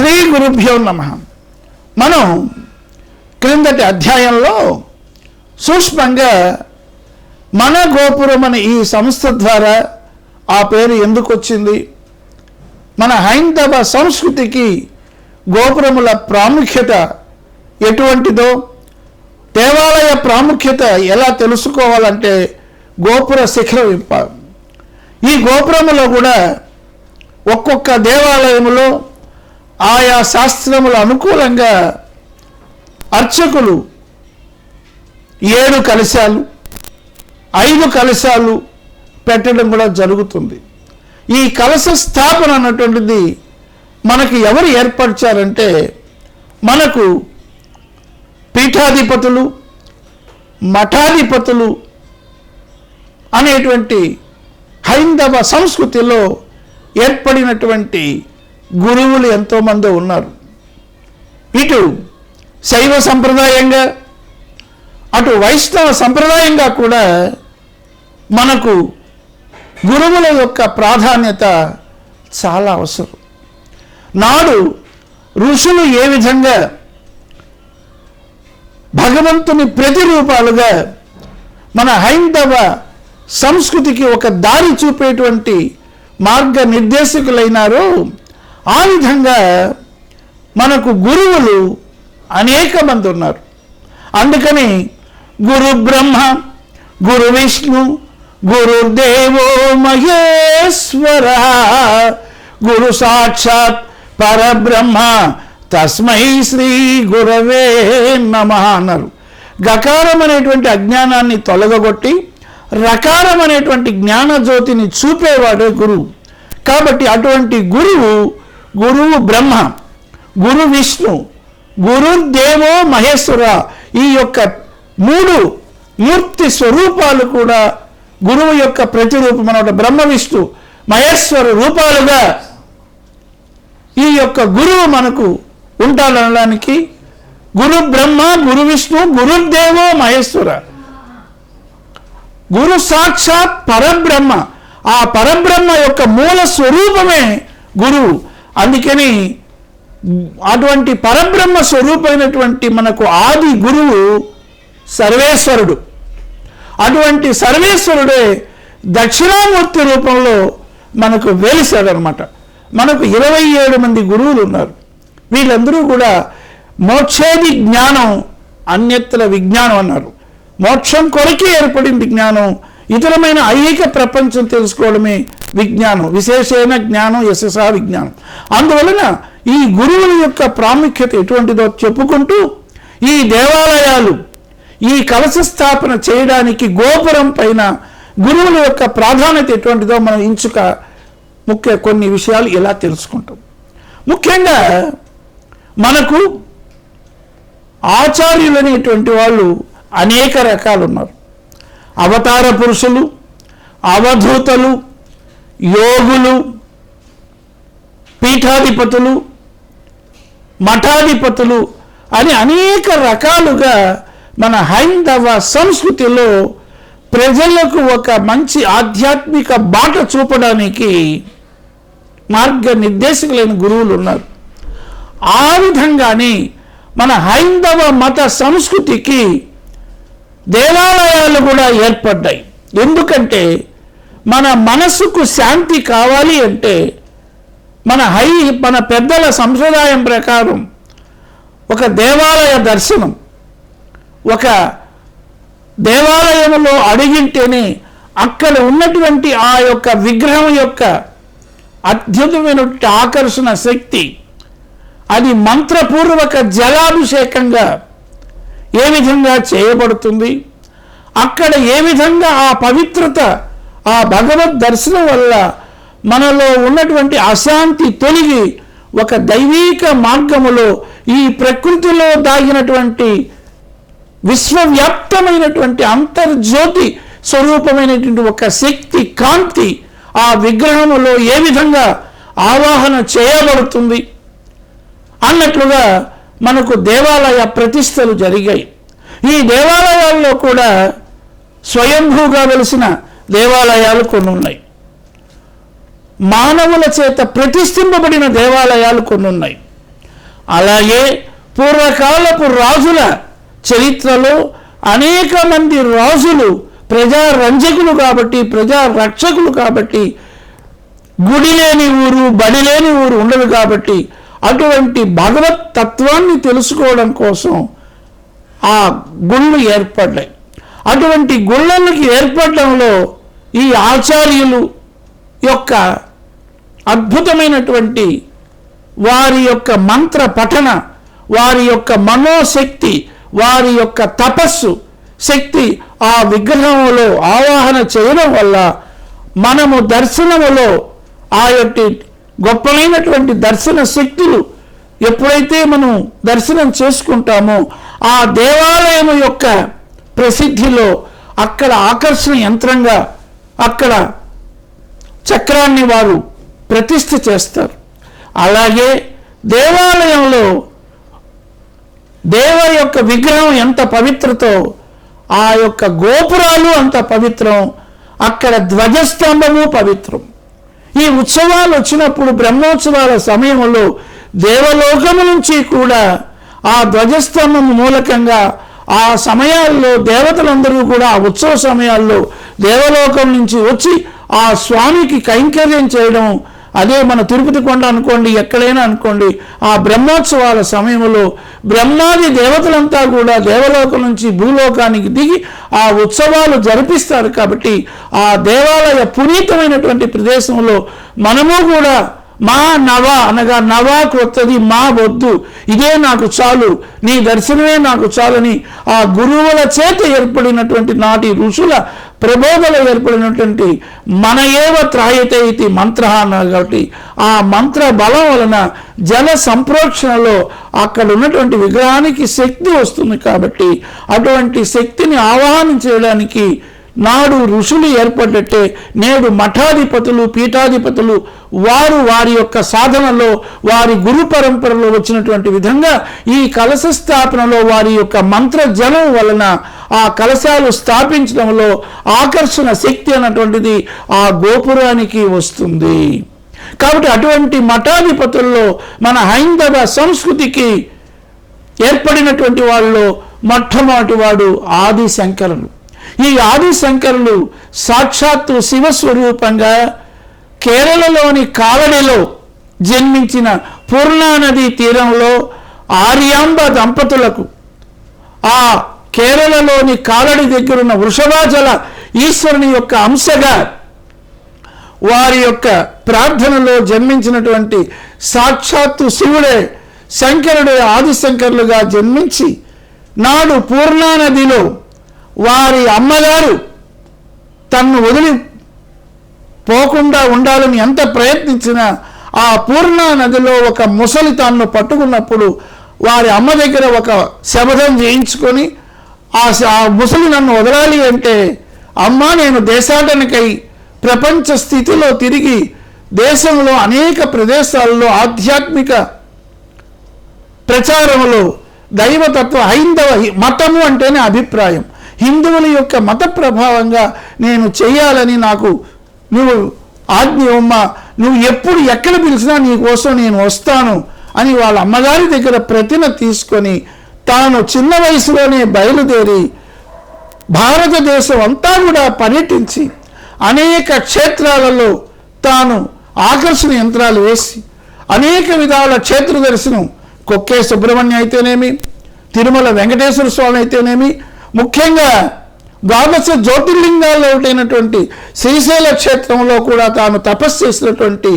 శ్రీ గురుభ్యో నమ. మనం క్రిందటి అధ్యాయంలో సూక్ష్మంగా మన గోపురం అనే ఈ సంస్థ ద్వారా ఆ పేరు ఎందుకు వచ్చింది? మన హైందవ సంస్కృతికి గోపురముల ప్రాముఖ్యత ఎటువంటిదో దేవాలయ ప్రాముఖ్యత ఎలా తెలుసుకోవాలంటే గోపుర శిఖరం విప్పాలి ఈ గోపురములో కూడా ఒక్కొక్క దేవాలయములో ఆయా శాస్త్రముల అనుకూలంగా అర్చకులు ఏడు కలశాలు ఐదు కలశాలు పెట్టడం కూడా జరుగుతుంది. ఈ కలశ స్థాపన అన్నటువంటిది మనకి ఎవరు ఏర్పరిచారంటే మనకు పీఠాధిపతులు మఠాధిపతులు అనేటువంటి హైందవ సంస్కృతిలో ఏర్పడినటువంటి గురువులు ఎంతోమంది ఉన్నారు. ఇటు శైవ సంప్రదాయంగా అటు వైష్ణవ సంప్రదాయంగా కూడా మనకు గురువుల యొక్క ప్రాధాన్యత చాలా అవసరం. నాడు ఋషులు ఏ విధంగా భగవంతుని ప్రతిరూపాలుగా మన హైందవ సంస్కృతికి ఒక దారి చూపేటువంటి మార్గ నిర్దేశకులైనారో ఆ విధంగా మనకు గురువులు అనేక మంది ఉన్నారు. అందుకని గురు బ్రహ్మ గురు విష్ణు గురుదేవో మహేశ్వర గురు సాక్షాత్ పరబ్రహ్మ తస్మై శ్రీ గురవే నమ అన్నారు. గకారం అనేటువంటి అజ్ఞానాన్ని తొలగగొట్టి రకారం అనేటువంటి జ్ఞానజ్యోతిని చూపేవాడే గురువు. కాబట్టి అటువంటి గురువు గురువు బ్రహ్మ గురు విష్ణు గురుదేవో మహేశ్వర ఈ యొక్క మూడు మూర్తి స్వరూపాలు కూడా గురువు యొక్క ప్రతిరూపం అనమాట. బ్రహ్మ విష్ణు మహేశ్వర రూపాలుగా ఈ యొక్క గురువు మనకు ఉండాలనడానికి గురు బ్రహ్మ గురు విష్ణు గురుదేవో మహేశ్వర. గురు సాక్షాత్ పరబ్రహ్మ. ఆ పరబ్రహ్మ యొక్క మూల స్వరూపమే గురువు. అందుకని అటువంటి పరబ్రహ్మ స్వరూపమైనటువంటి మనకు ఆది గురువు సర్వేశ్వరుడు. అటువంటి సర్వేశ్వరుడే దక్షిణామూర్తి రూపంలో మనకు వెలిశాడనమాట మనకు ఇరవై ఏడు మంది గురువులు ఉన్నారు. వీళ్ళందరూ కూడా మోక్షేది జ్ఞానం అన్యత్ర విజ్ఞానం అన్నారు. మోక్షం కొరకే ఏర్పడింది జ్ఞానం ఇతరమైన ఐహిక ప్రపంచం తెలుసుకోవడమే విజ్ఞానం విశేషమైన జ్ఞానం యశస విజ్ఞానం. అందువలన ఈ గురువుల యొక్క ప్రాముఖ్యత ఎటువంటిదో చెప్పుకుంటూ ఈ దేవాలయాలు ఈ కలశ స్థాపన చేయడానికి గోపురం పైన గురువుల యొక్క ప్రాధాన్యత ఎటువంటిదో మనం ఇంచుక ముఖ్య కొన్ని విషయాలు ఇలా తెలుసుకుంటాం. ముఖ్యంగా మనకు ఆచార్యులు అనేటువంటి వాళ్ళు అనేక రకాలు ఉన్నారు అవతార పురుషులు అవధూతలు యోగులు పీఠాధిపతులు మఠాధిపతులు అని అనేక రకాలుగా మన హైందవ సంస్కృతిలో ప్రజలకు ఒక మంచి ఆధ్యాత్మిక బాట చూపడానికి మార్గ నిర్దేశకులైన గురువులు ఉన్నారు. ఆ విధంగానే మన హైందవ మత సంస్కృతికి దేవాలయాలు కూడా ఏర్పడ్డాయి. ఎందుకంటే మన మనసుకు శాంతి కావాలి అంటే మన హై మన పెద్దల సంప్రదాయం ప్రకారం ఒక దేవాలయ దర్శనం ఒక దేవాలయంలో అడిగింటేనే అక్కడ ఉన్నటువంటి ఆ యొక్క విగ్రహం యొక్క అద్భుతమైనటువంటి ఆకర్షణ శక్తి అది మంత్రపూర్వక జలాభిషేకంగా ఏ విధంగా చేయబడుతుంది? అక్కడ ఏ విధంగా ఆ పవిత్రత ఆ భగవద్ దర్శనం వల్ల మనలో ఉన్నటువంటి అశాంతి తొలగి ఒక దైవీక మార్గములో ఈ ప్రకృతిలో దాగినటువంటి విశ్వవ్యాప్తమైనటువంటి అంతర్జ్యోతి స్వరూపమైనటువంటి ఒక శక్తి కాంతి ఆ విగ్రహములో ఏ విధంగా ఆవాహన చేయబడుతుంది? అన్నట్లుగా మనకు దేవాలయ ప్రతిష్టలు జరిగాయి. ఈ దేవాలయాల్లో కూడా స్వయంభూగా వెలిసిన దేవాలయాలు కొన్ని ఉన్నాయి. మానవుల చేత ప్రతిష్ఠింపబడిన దేవాలయాలు కొన్ని ఉన్నాయి. అలాగే పూర్వకాలపు రాజుల చరిత్రలో అనేక మంది రాజులు ప్రజా రంజకులు కాబట్టి ప్రజా రక్షకులు కాబట్టి గుడి లేని ఊరు బడి లేని ఊరు ఉండదు కాబట్టి అటువంటి భగవత్ తత్వాన్ని తెలుసుకోవడం కోసం ఆ గుళ్ళు ఏర్పడ్డాయి. అటువంటి గుళ్ళకి ఏర్పడడంలో ఈ ఆచార్యులు యొక్క అద్భుతమైనటువంటి వారి యొక్క మంత్ర పఠన వారి యొక్క మనోశక్తి వారి యొక్క తపస్సు శక్తి ఆ విగ్రహంలో ఆవాహన చేయడం వల్ల మనము దర్శనములో ఆ యొక్క గొప్పలైనటువంటి దర్శన శక్తులు ఎప్పుడైతే మనం దర్శనం చేసుకుంటామో ఆ దేవాలయం యొక్క ప్రసిద్ధిలో అక్కడ ఆకర్షణ యంత్రంగా అక్కడ చక్రాన్ని వారు ప్రతిష్ఠ చేస్తారు. అలాగే దేవాలయంలో దేవ యొక్క విగ్రహం ఎంత పవిత్రతో ఆ యొక్క గోపురాలు అంత పవిత్రం అక్కడ ధ్వజస్తంభము పవిత్రం. ఈ ఉత్సవాలు వచ్చినప్పుడు బ్రహ్మోత్సవాల సమయంలో దేవలోకము నుంచి కూడా ఆ ధ్వజస్తంభం మూలకంగా ఆ సమయాల్లో దేవతలందరూ కూడా ఆ ఉత్సవ సమయాల్లో దేవలోకం నుంచి వచ్చి ఆ స్వామికి కైంకర్యం చేయడం అదే మన తిరుపతి కొండ అనుకోండి ఎక్కడైనా అనుకోండి ఆ బ్రహ్మోత్సవాల సమయంలో బ్రహ్మాది దేవతలంతా కూడా దేవలోకం నుంచి భూలోకానికి దిగి ఆ ఉత్సవాలు జరిపిస్తారు కాబట్టి ఆ దేవాలయ పునీతమైనటువంటి ప్రదేశంలో మనము కూడా మా నవ అనగా నవ క్రొత్తది మా వద్దు ఇదే నాకు చాలు నీ దర్శనమే నాకు చాలని ఆ గురువుల చేత ఏర్పడినటువంటి నాటి ఋషుల ప్రబోధలో ఏర్పడినటువంటి మన ఏవ త్రాయతే ఇది మంత్ర అన్నారు కాబట్టి ఆ మంత్ర బలం వలన జల సంప్రోక్షణలో అక్కడ ఉన్నటువంటి విగ్రహానికి శక్తి వస్తుంది కాబట్టి అటువంటి శక్తిని ఆవాహనం చేయడానికి నాడు ఋషులు ఏర్పడ్డట్టే నేడు మఠాధిపతులు పీఠాధిపతులు వారు వారి యొక్క సాధనలో వారి గురు పరంపరలో వచ్చినటువంటి విధంగా ఈ కలశ స్థాపనలో వారి యొక్క మంత్ర జలం వలన ఆ కలశాలు స్థాపించడంలో ఆకర్షణ శక్తి అన్నటువంటిది ఆ గోపురానికి వస్తుంది. కాబట్టి అటువంటి మఠాధిపతుల్లో మన హైందవ సంస్కృతికి ఏర్పడినటువంటి వాళ్ళలో మొట్టమొదటి వాడు ఆది శంకరులు. ఈ ఆదిశంకరులు సాక్షాత్తు శివస్వరూపంగా కేరళలోని కావడిలో జన్మించిన పూర్ణానది తీరంలో ఆర్యాంబ దంపతులకు ఆ కేరళలోని కాలడి దగ్గరున్న వృషభాచల ఈశ్వరుని యొక్క అంశగా వారి యొక్క ప్రార్థనలో జన్మించినటువంటి సాక్షాత్తు శివుడే శంకరుడే ఆదిశంకరులుగా జన్మించి నాడు పూర్ణానదిలో వారి అమ్మగారు తన్ను వదిలి పోకుండా ఉండాలని ఎంత ప్రయత్నించినా ఆ పూర్ణ నదిలో ఒక ముసలి తన్ను పట్టుకున్నప్పుడు వారి అమ్మ దగ్గర ఒక శబదం చేయించుకొని ఆ శ- ఆ ముసలి నన్ను వదలాలి అంటే అమ్మ నేను దేశాటనకై ప్రపంచ స్థితిలో తిరిగి దేశంలో అనేక ప్రదేశాల్లో ఆధ్యాత్మిక ప్రచారంలో దైవతత్వ హైందవ మతము అంటేనే అభిప్రాయం. హిందువుల యొక్క మత ప్రభావంగా నేను చేయాలని నాకు నువ్వు ఆజ్ఞ ఉమ్మ నువ్వు ఎప్పుడు ఎక్కడ పిలిచినా నీ కోసం నేను వస్తాను అని వాళ్ళ అమ్మగారి దగ్గర ప్రతిన తీసుకొని తాను చిన్న వయసులోనే బయలుదేరి భారతదేశం అంతా కూడా పర్యటించి అనేక క్షేత్రాలలో తాను ఆకర్షణ యంత్రాలు వేసి అనేక విధాల క్షేత్ర దర్శనం కొక్కే సుబ్రహ్మణ్యం అయితేనేమి తిరుమల వెంకటేశ్వర స్వామి అయితేనేమి ముఖ్యంగా ద్వాదశ జ్యోతిర్లింగాల్లో ఒకటైనటువంటి శ్రీశైల క్షేత్రంలో కూడా తాను తపస్సు చేసినటువంటి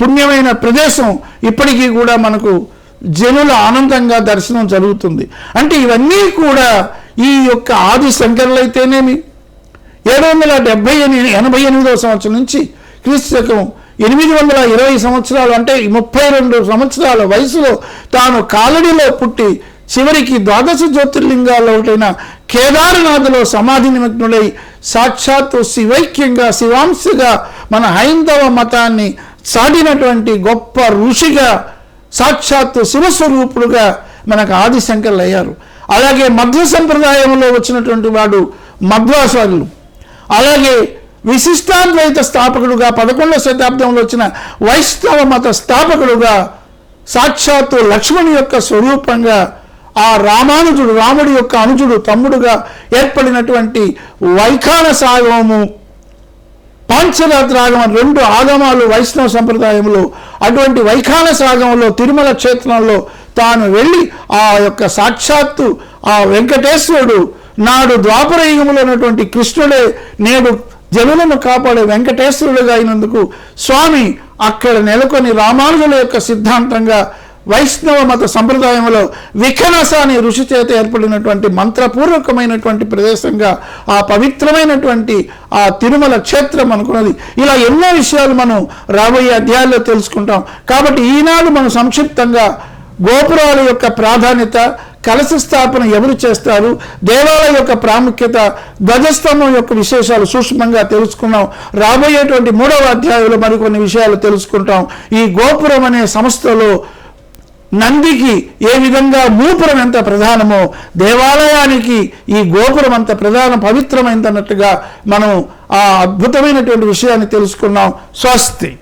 పుణ్యమైన ప్రదేశం ఇప్పటికీ కూడా మనకు జనుల ఆనందంగా దర్శనం జరుగుతుంది. అంటే ఇవన్నీ కూడా ఈ యొక్క ఆది శంకరులైతేనేమి ఏడు వందల డెబ్బై ఎనిమిది ఎనభై ఎనిమిదవ సంవత్సరం నుంచి క్రీస్తు ఎనిమిది వందల ఇరవై సంవత్సరాలు అంటే ముప్పై రెండు సంవత్సరాల వయసులో తాను కాలడిలో పుట్టి చివరికి ద్వాదశ జ్యోతిర్లింగాల్లో ఒకటైన కేదారనాథులో సమాధి నిమగ్నులై సాక్షాత్తు శివైక్యంగా శివాంశగా మన హైందవ మతాన్ని సాటినటువంటి గొప్ప ఋషిగా సాక్షాత్తు శివస్వరూపుడుగా మనకు ఆదిశంకర్లు అయ్యారు అలాగే మధ్య సంప్రదాయంలో వచ్చినటువంటి వాడు మధ్వాచార్యులు. అలాగే విశిష్టాద్వైత స్థాపకుడుగా పదకొండవ శతాబ్దంలో వచ్చిన వైష్ణవ మత స్థాపకుడుగా సాక్షాత్తు లక్ష్మణి యొక్క స్వరూపంగా ఆ రామానుజుడు రాముడి యొక్క అనుజుడు తమ్ముడుగా ఏర్పడినటువంటి వైఖాన సాగమము పాంచరాత్రాగమం రెండు ఆగమాలు వైష్ణవ సంప్రదాయంలో అటువంటి వైఖాన సాగంలో తిరుమల క్షేత్రంలో తాను వెళ్ళి ఆ యొక్క సాక్షాత్తు ఆ వెంకటేశ్వరుడు నాడు ద్వాపర యుగంలో ఉన్నటువంటి కృష్ణుడే నేడు జనులను కాపాడే వెంకటేశ్వరుడుగా అయినందుకు స్వామి అక్కడ నెలకొని రామానుజుల యొక్క సిద్ధాంతంగా వైష్ణవ మత సంప్రదాయంలో విఖనస అనే ఋషి చేత ఏర్పడినటువంటి మంత్రపూర్వకమైనటువంటి ప్రదేశంగా ఆ పవిత్రమైనటువంటి ఆ తిరుమల క్షేత్రం అనుకున్నది. ఇలా ఎన్నో విషయాలు మనం రాబోయే అధ్యాయాల్లో తెలుసుకుంటాం. కాబట్టి ఈనాడు మనం సంక్షిప్తంగా గోపురాల యొక్క ప్రాధాన్యత కలశ స్థాపన ఎవరు చేస్తారు దేవాలయం యొక్క ప్రాముఖ్యత ధ్వజస్తంభం యొక్క విశేషాలు సూక్ష్మంగా తెలుసుకున్నాం. రాబోయేటువంటి మూడవ అధ్యాయంలో మరికొన్ని విషయాలు తెలుసుకుంటాం. ఈ గోపురం అనే సంస్థలో నందికి ఏ విధంగా మూపురం ఎంత ప్రధానమో దేవాలయానికి ఈ గోపురం అంత ప్రధాన పవిత్రమైందన్నట్టుగా మనం ఆ అద్భుతమైనటువంటి విషయాన్ని తెలుసుకున్నాం. స్వస్తి.